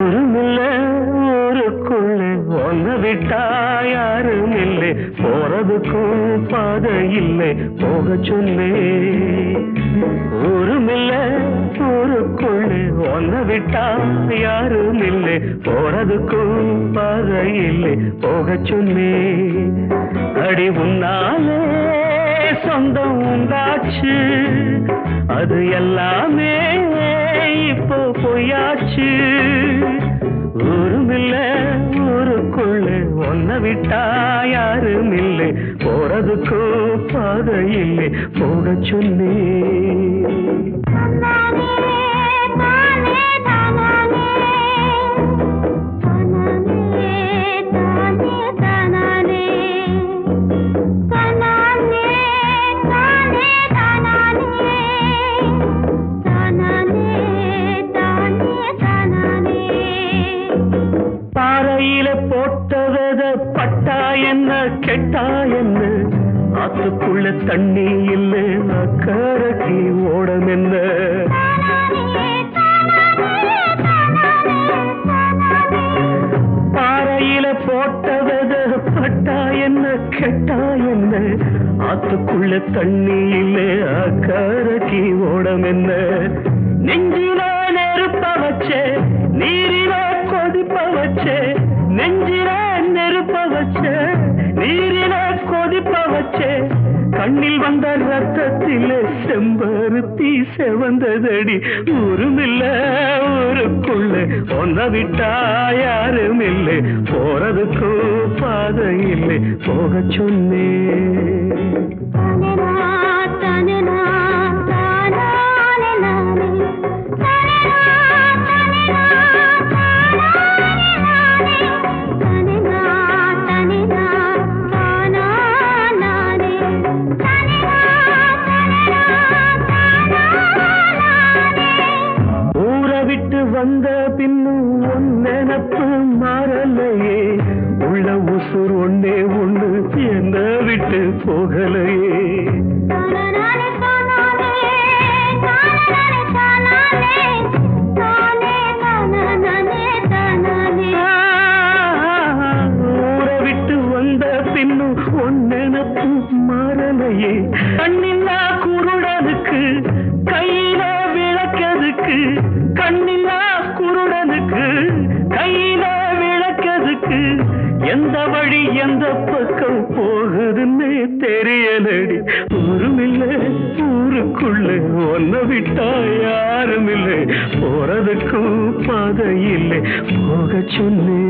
ஒருமில்ல ஊருக்குள்ள ஒன்ன விட்டா யாரும் இல்லை போறதுக்கும் பாதை இல்லை போக சொன்னே ஊருமில்ல ஊருக்குள்ள ஒன்ன விட்டா யாரும் இல்லை போறதுக்கும் பாதை இல்லை போக சொன்னே அடி உன்னாலே சொந்தம் உண்டாச்சு. அது எல்லாமே இப்போ பொய்யாச்சு. விட்டா யாரும் இல்லை போறதுக்கோ பாதை இல்லை போக சொன்னே என்ன கெட்டா என்ன? ஆத்துக்குள்ள தண்ணி இல்லை அக்கறைக்கு ஓடம் என்ன? பாறையில போட்டவத பட்டா என்ன கெட்டா என்ன? ஆத்துக்குள்ள தண்ணி இல்லை அக்கறைக்கு ஓடம் என்ன? கண்ணில் வந்த ரத்தத்தில் செம்பருத்தி செவந்ததடி. ஊருமில்ல ஊருக்குள்ள ஒன்ன விட்டா யாரும் இல்லை போறதுக்கு பாதை இல்லை போக சொன்னே விட்டு வந்த பின்னும் உன் நினப்பு மாறலையே. உள்ள உசுர் ஒன்னே ஒண்ணு என்ன விட்டு போகலையே. ஊரை விட்டு வந்த பின்னும் உன் நினப்பு மாறலையே. கண்ணில்லா விளக்கதுக்கு கண்ணில்லா குருடனுக்கு கையில விளக்கதுக்கு எந்த வழி எந்த பக்கம் போகுதுன்னு தெரியலடி. ஊருமில்ல ஊருக்குள்ள ஒன்ன விட்டா யாரும் இல்லை போறதுக்கும் பாதை இல்லை. போக சொன்னே